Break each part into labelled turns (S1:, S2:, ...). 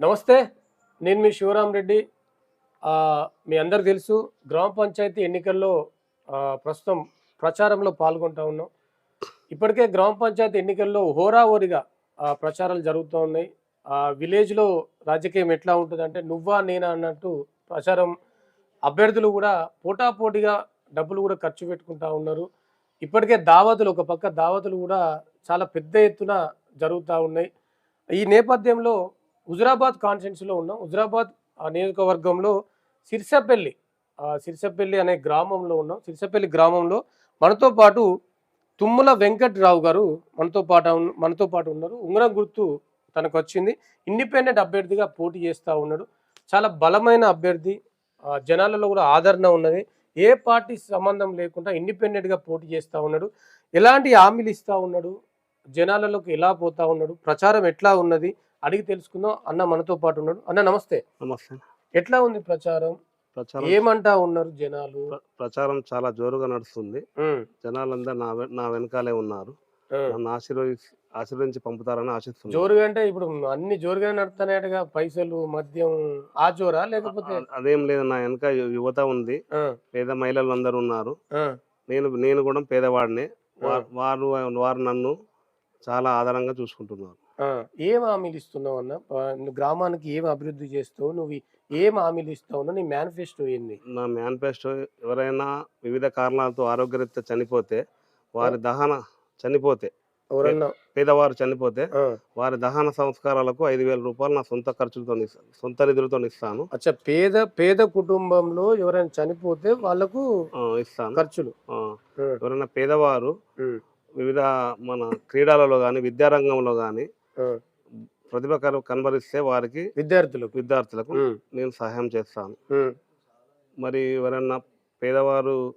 S1: నమస్తే నేను మీ శివరాం రెడ్డి. మీ అందరు తెలుసు గ్రామ పంచాయతీ ఎన్నికల్లో ప్రస్తుతం ప్రచారంలో పాల్గొంటా ఉన్నాం. ఇప్పటికే గ్రామ పంచాయతీ ఎన్నికల్లో హోరాహోరిగా ప్రచారాలు జరుగుతూ ఉన్నాయి. విలేజ్లో రాజకీయం ఎట్లా ఉంటుందంటే నువ్వా నేనా అన్నట్టు ప్రచారం అభ్యర్థులు కూడా పోటాపోటీగా డబ్బులు కూడా ఖర్చు పెట్టుకుంటా ఉన్నారు. ఇప్పటికే దావతులు ఒక పక్క దావతులు కూడా చాలా పెద్ద ఎత్తున జరుగుతూ ఉన్నాయి. ఈ నేపథ్యంలో హుజురాబాద్ కాన్స్టిట్యున్సీలో ఉన్నాం. హుజురాబాద్ ఆ నియోజకవర్గంలో సిరిసపల్లి సిరిసపల్లి అనే గ్రామంలో ఉన్నాం. సిరిసపల్లి గ్రామంలో మనతో పాటు తుమ్మల వెంకట్రావు గారు మనతో పాటు మనతో పాటు ఉన్నారు. ఉంగరం గుర్తు తనకు వచ్చింది ఇండిపెండెంట్ అభ్యర్థిగా పోటీ చేస్తూ ఉన్నాడు. చాలా బలమైన అభ్యర్థి. జనాలలో కూడా ఆదరణ ఉన్నది. ఏ పార్టీ సంబంధం లేకుండా ఇండిపెండెంట్గా పోటీ చేస్తూ ఉన్నాడు. ఎలాంటి హామీలు ఇస్తూ ఉన్నాడు? జనాలలోకి ఎలా పోతా ఉన్నాడు? ప్రచారం ఎట్లా ఉన్నది? అడిగి తెలుసుకుందాం. అన్న మనతో పాటు ఉన్నాడు. అన్న నమస్తే.
S2: నమస్తే.
S1: ఎట్లా ఉంది ప్రచారం?
S2: ప్రచారం
S1: ఏమంటా ఉన్నారు జనాలు?
S2: ప్ర- ప్రచారం చాలా జోరుగా నడుస్తుంది. జనాలందరూ నా నా వెనకాలే ఉన్నారు. నన్ను ఆశీర్వది ఆశీర్వదించి పంపుతారని ఆశిస్తున్నాను.
S1: జోరుగా అంటే ఇప్పుడు అన్ని జోరుగా నడుతున్నాయటగా? పైసలు మద్యం ఆ జోరా? లేకపోతే
S2: అదేం లేదు. నా వెనక యువత ఉంది. పేద మహిళలు అందరూ ఉన్నారు. నేను నేను కూడా పేదవాడిని. వారు వారు నన్ను చాలా ఆధారంగా చూసుకుంటున్నారు.
S1: ఏం హామీలు ఇస్తున్నావు అన్న? నువ్వు గ్రామానికి ఏం అభివృద్ధి చేస్తావు? నువ్వు ఏం హామీలు ఇస్తావు నీ మేనిఫెస్టో ఏంది?
S2: నా మేనిఫెస్టో ఎవరైనా వివిధ కారణాలతో ఆరోగ్యరీత్యా చనిపోతే వారి దహన చనిపోతే
S1: ఎవరన్నా
S2: పేదవారు చనిపోతే. వారి దహన సంస్కారాలకు ఐదు వేల రూపాయలు నా సొంత ఖర్చులతో సొంత నిధులతో ఇస్తాను
S1: అచ్చా! పేద పేద కుటుంబంలో ఎవరైనా చనిపోతే వాళ్ళకు
S2: ఇస్తాను.
S1: ఖర్చులు.
S2: ఎవరైనా పేదవారు వివిధ మన క్రీడలలో కానీ విద్యారంగంలో కానీ. ప్రతిభ కన- కనబరిస్తే వారికి
S1: విద్యార్థులకు.
S2: విద్యార్థులకు నేను సహాయం చేస్తాను. మరి ఎవరైనా పేదవారు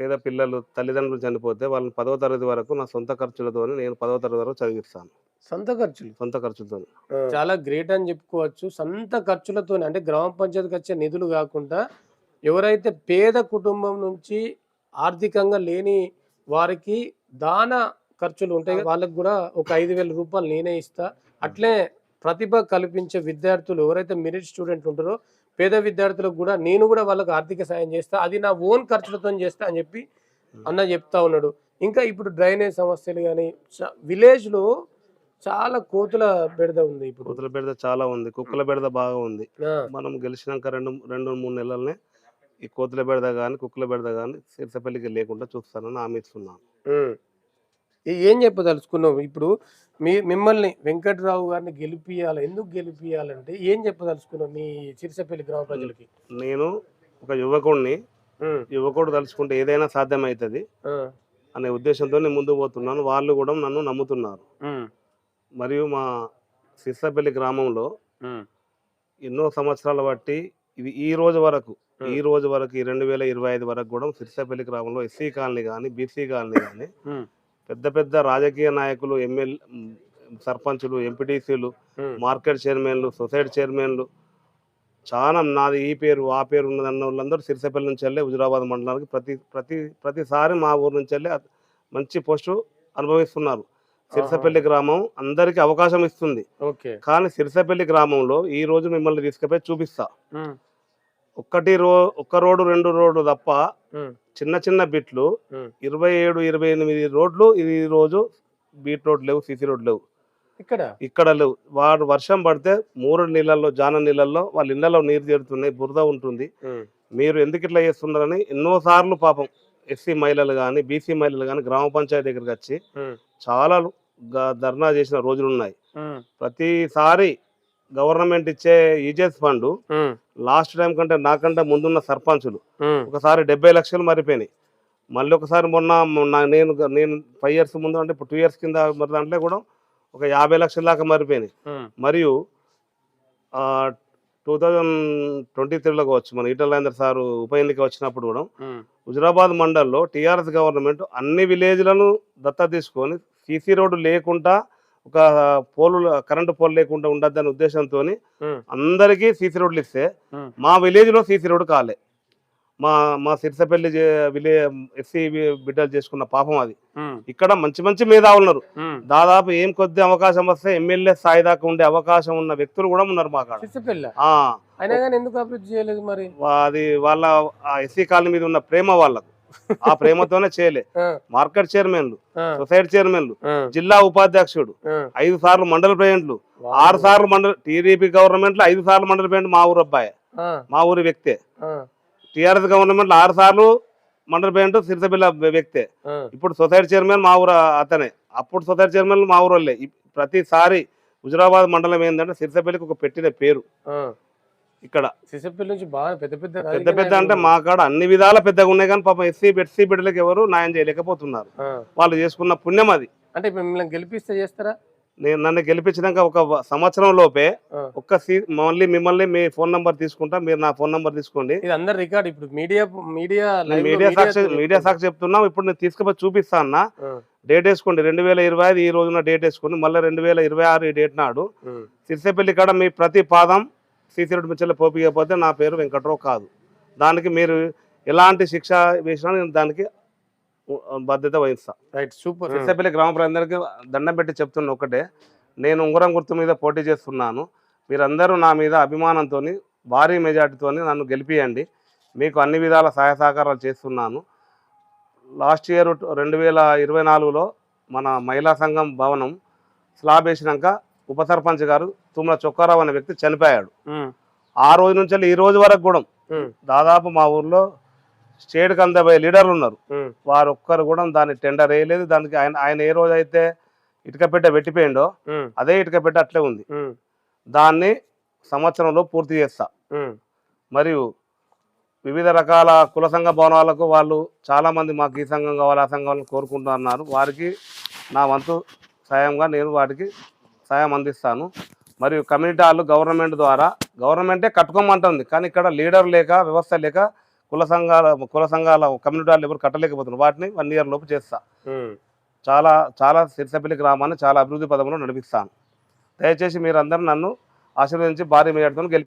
S2: పేద పిల్లలు తల్లిదండ్రులు చనిపోతే వాళ్ళని పదవ తరగతి వరకు నా సొంత ఖర్చులతో నేను పదవ తరగతి వరకు చదివిస్తాను.
S1: సొంత ఖర్చులు?
S2: సొంత ఖర్చులతో
S1: చాలా గ్రేట్ అని చెప్పుకోవచ్చు. సొంత ఖర్చులతో అంటే గ్రామ పంచాయతీకి వచ్చే నిధులు కాకుండా ఎవరైతే పేద కుటుంబం నుంచి ఆర్థికంగా లేని వారికి దాన ఖర్చులు ఉంటాయి వాళ్ళకి కూడా ఒక ఐదు వేల రూపాయలు నేనే ఇస్తా. అట్లే ప్రతిభ కల్పించే విద్యార్థులు ఎవరైతే మెరిట్ స్టూడెంట్ ఉంటారో పేద విద్యార్థులకు కూడా నేను కూడా వాళ్ళకి ఆర్థిక సాయం చేస్తా. అది నా ఓన్ ఖర్చులతో చేస్తా అని చెప్పి అన్న చెప్తా ఉన్నాడు. ఇంకా ఇప్పుడు డ్రైనేజ్ సమస్యలు కానీ విలేజ్లో చాలా కోతుల బెడద ఉంది ఇప్పుడు.
S2: కుక్కల బెడద చాలా ఉంది. కుక్కల బెడద బాగా ఉంది. మనం గెలిచినాక రెండు రెండు మూడు నెలలనే ఈ కోతుల బెడద కానీ కుక్కల బెడద కానీ సిరిసపల్లికి లేకుండా చూస్తానని హామీ ఇస్తున్నాను.
S1: ఏ- చెప్పదలుచుకున్నావు? ఇప్పుడు మీ మిమ్మల్ని వెంకట్రావు గారిని గెలిపియాలి ఎందుకు గెలిపియాలంటే ఏం చెప్పదలుచుకున్నావు మీ చిరిసపల్లి గ్రామ ప్రజలకి?
S2: నేను ఒక యువకుడిని యువకుడు తలుచుకుంటే ఏదైనా సాధ్యమవుతుంది అనే ఉద్దేశంతో నేను ముందుకు పోతున్నాను. వాళ్ళు కూడా నన్ను నమ్ముతున్నారు. మరియు మా సిరిసపల్లి గ్రామంలో ఎన్నో సంవత్సరాల బట్టి ఇది ఈ రోజు వరకు. ఈ రోజు వరకు ఈ రెండు వేల ఇరవై ఐదు వరకు కూడా సిరిసపల్లి గ్రామంలో ఎస్సీ కాలనీ కానీ బీసీ కాలనీ కానీ పెద్ద పెద్ద రాజకీయ నాయకులు ఎమ్మెల్యే సర్పంచులు ఎంపీటీసీలు మార్కెట్ చైర్మన్లు సొసైటీ చైర్మన్లు చాలా నాది ఈ పేరు ఆ పేరు ఉన్నదన్న వాళ్ళందరూ సిరిసపల్లి నుంచి వెళ్ళి హుజురాబాద్ మండలానికి ప్రతి ప్రతి ప్రతిసారి మా ఊరు నుంచి వెళ్ళి మంచి పోస్టు అనుభవిస్తున్నారు. సిరిసపల్లి గ్రామం అందరికీ అవకాశం ఇస్తుంది. కానీ సిరిసపల్లి గ్రామంలో ఈ రోజు మిమ్మల్ని తీసుకుపోయి చూపిస్తా. ఒక్కటి రో ఒక్క రోడ్డు రెండు రోడ్డు తప్ప చిన్న చిన్న బిట్లు. ఇరవై ఏడు ఇరవై ఎనిమిది రోడ్లు ఈ రోజు బీట్ రోడ్ లేవు సిసి రోడ్ లేవు.
S1: ఇక్కడ?
S2: ఇక్కడ లేవు. వాడు వర్షం పడితే మూడు నీళ్ళల్లో జాన నీళ్ళల్లో వాళ్ళ ఇళ్ళలో నీరు చేరుతున్నాయి బురద ఉంటుంది. మీరు ఎందుకు ఇట్లా చేస్తున్నారని ఎన్నోసార్లు పాపం ఎస్సీ మహిళలు కానీ బీసీ మహిళలు కానీ గ్రామ పంచాయతీ దగ్గరికి వచ్చి చాలా ధర్నా చేసిన రోజులు ఉన్నాయి. ప్రతిసారి గవర్నమెంట్ ఇచ్చే ఈజెస్ ఫండ్ లాస్ట్ టైం కంటే నాకంటే ముందున్న సర్పంచులు. ఒకసారి డెబ్బై లక్షలు మరిపోయినాయి. మళ్ళీ ఒకసారి మొన్న నేను నేను ఫైవ్ ఇయర్స్ ముందు అంటే ఇప్పుడు టూ ఇయర్స్ కింద మరి దాంట్లో కూడా ఒక యాభై లక్షల దాకా మరిపోయినాయి. మరియు టూ థౌజండ్ ట్వంటీ త్రీలో కావచ్చు మన ఈటల రాజేందర్ సారు ఉప ఎన్నిక వచ్చినప్పుడు కూడా హుజురాబాద్ మండల్లో టీఆర్ఎస్ గవర్నమెంట్ అన్ని విలేజ్లను దత్తా తీసుకొని సీసీ రోడ్డు లేకుండా ఒక పోలు కరెంటు పోల్ లేకుండా ఉండద్దనే ఉద్దేశంతో అందరికీ సీసీ రోడ్లు ఇస్తే. మా విలేజ్లో సీసీ రోడ్డు కాలే. మా మా సిరిసపల్లి విలే ఎస్సీ బిడ్డలు చేసుకున్న పాపం అది. ఇక్కడ మంచి మంచి మేధావులు ఉన్నారు. దాదాపు ఏం కొద్ది అవకాశం వస్తే ఎమ్మెల్యే స్థాయి దాకా ఉండే అవకాశం ఉన్న వ్యక్తులు కూడా ఉన్నారు మా కాడ.
S1: మరి?
S2: అది వాళ్ళ ఆ ఎస్సీ కాలనీ మీద ఉన్న ప్రేమ వాళ్ళకు. ఆ ప్రేమతోనే చేయలే. మార్కెట్ చైర్మన్లు సొసైటీ చైర్మన్లు జిల్లా ఉపాధ్యక్షుడు. ఐదు సార్లు మండల ప్రెసిడెంట్లు. ఆరు సార్లు మండల టీడీపీ గవర్నమెంట్లో ఐదు సార్లు మండల ప్రెసిడెంట్ మా ఊరు అబ్బాయి. మా ఊరి వ్యక్తే. టీఆర్ఎస్ గవర్నమెంట్లో ఆరు సార్లు మండల ప్రెసిడెంట్ సిరిసబిల్ల వ్యక్తే. ఇప్పుడు సొసైటీ చైర్మన్ మా ఊరు అతనే. అప్పుడు సొసైటీ చైర్మన్ మా ఊరు ప్రతిసారి హుజరాబాద్ మండలం ఏంటంటే సిరిసపల్లికి ఒక పెట్టిన పేరు. ఇక్కడ.
S1: నుంచి బాగా పెద్ద పెద్ద
S2: పెద్ద పెద్ద అంటే. మా కాడ అన్ని విధాల పెద్దగా ఉన్నాయి కానీ పాపం ఎస్సీ ఎస్సీ బిడ్డలకు ఎవరు న్యాయం చేయలేకపోతున్నారు. వాళ్ళు చేసుకున్న పుణ్యం అది.
S1: అంటే మిమ్మల్ని గెలిపిస్తే చేస్తారా?
S2: నేను నన్ను గెలిపించినాక ఒక సంవత్సరం లోపే. ఒక్క సీ మళ్ళీ మిమ్మల్ని మీ ఫోన్ నంబర్ తీసుకుంటా మీరు నా ఫోన్ నంబర్ తీసుకోండి.
S1: ఇది అందరు రికార్డ్ ఇప్పుడు media media
S2: media Sakshi
S1: media
S2: Sakshi చెప్తున్నాం ఇప్పుడు నేను తీసుకుపోయి చూపిస్తా అన్న. డేట్ వేసుకోండి రెండు వేల ఇరవై ఐదు ఈ రోజున డేట్ వేసుకోండి మళ్ళీ రెండు వేల ఇరవై ఆరు ఈ డేట్ నాడు. సిరిసేపల్లి కాడ మీ ప్రతి పాదం సీసీ రోడ్డు మిచ్చలు పోపియకపోతే నా పేరు వెంకట్రావు కాదు. దానికి మీరు ఎలాంటి శిక్ష వేసినా నేను దానికి బాధ్యత వహిస్తా.
S1: రైట్ సూపర్
S2: సిరిసేపల్లి గ్రామ ప్రజలందరికీ దండం పెట్టి చెప్తున్న ఒకటే నేను ఉంగరం గుర్తు మీద పోటీ చేస్తున్నాను. మీరందరూ నా మీద అభిమానంతో భారీ మెజార్టీతో నన్ను గెలిపియండి. మీకు అన్ని విధాల సహాయ సహకారాలు చేస్తున్నాను. లాస్ట్ ఇయర్ రెండు వేల ఇరవై నాలుగులో మన మహిళా సంఘం భవనం స్లాబ్ వేసినాక ఉప సర్పంచ్ గారు తుమ్మల చొక్కారావు అనే వ్యక్తి చనిపోయాడు. ఆ రోజు నుంచి ఈ రోజు వరకు కూడా దాదాపు మా ఊర్లో స్టేట్కి అందబోయే లీడర్లు ఉన్నారు. వారు ఒక్కరు కూడా దాన్ని టెండర్ వేయలేదు. దానికి ఆయన ఆయన ఏ రోజు అయితే ఇటుక పెట్ట పెట్టిపోయిండో అదే ఇటుక పెట్ట అట్లే ఉంది. దాన్ని సంవత్సరంలో పూర్తి చేస్తా. మరియు వివిధ రకాల కుల సంఘ భవనాలకు వాళ్ళు చాలామంది మాకు ఈ సంఘం కావాలి ఆ సంఘం కోరుకుంటున్నారు. వారికి నా వంతు సాయంగా నేను వాటికి సాయం అందిస్తాను. మరియు కమ్యూనిటీ హాల్ గవర్నమెంట్ ద్వారా గవర్నమెంటే కట్టుకోమంటుంది. కానీ ఇక్కడ లీడర్ లేక వ్యవస్థ లేక కుల సంఘాల కుల సంఘాల కమ్యూనిటీ హాల్ ఎవరు కట్టలేకపోతున్నారు. వాటిని వన్ ఇయర్ లోపు చేస్తా. చాలా చాలా సిరిసపల్లి గ్రామాన్ని చాలా అభివృద్ధి పదంలో నడిపిస్తాను. దయచేసి మీరందరూ నన్ను ఆశీర్వదించి భారీ మేయడంతో గెలిపి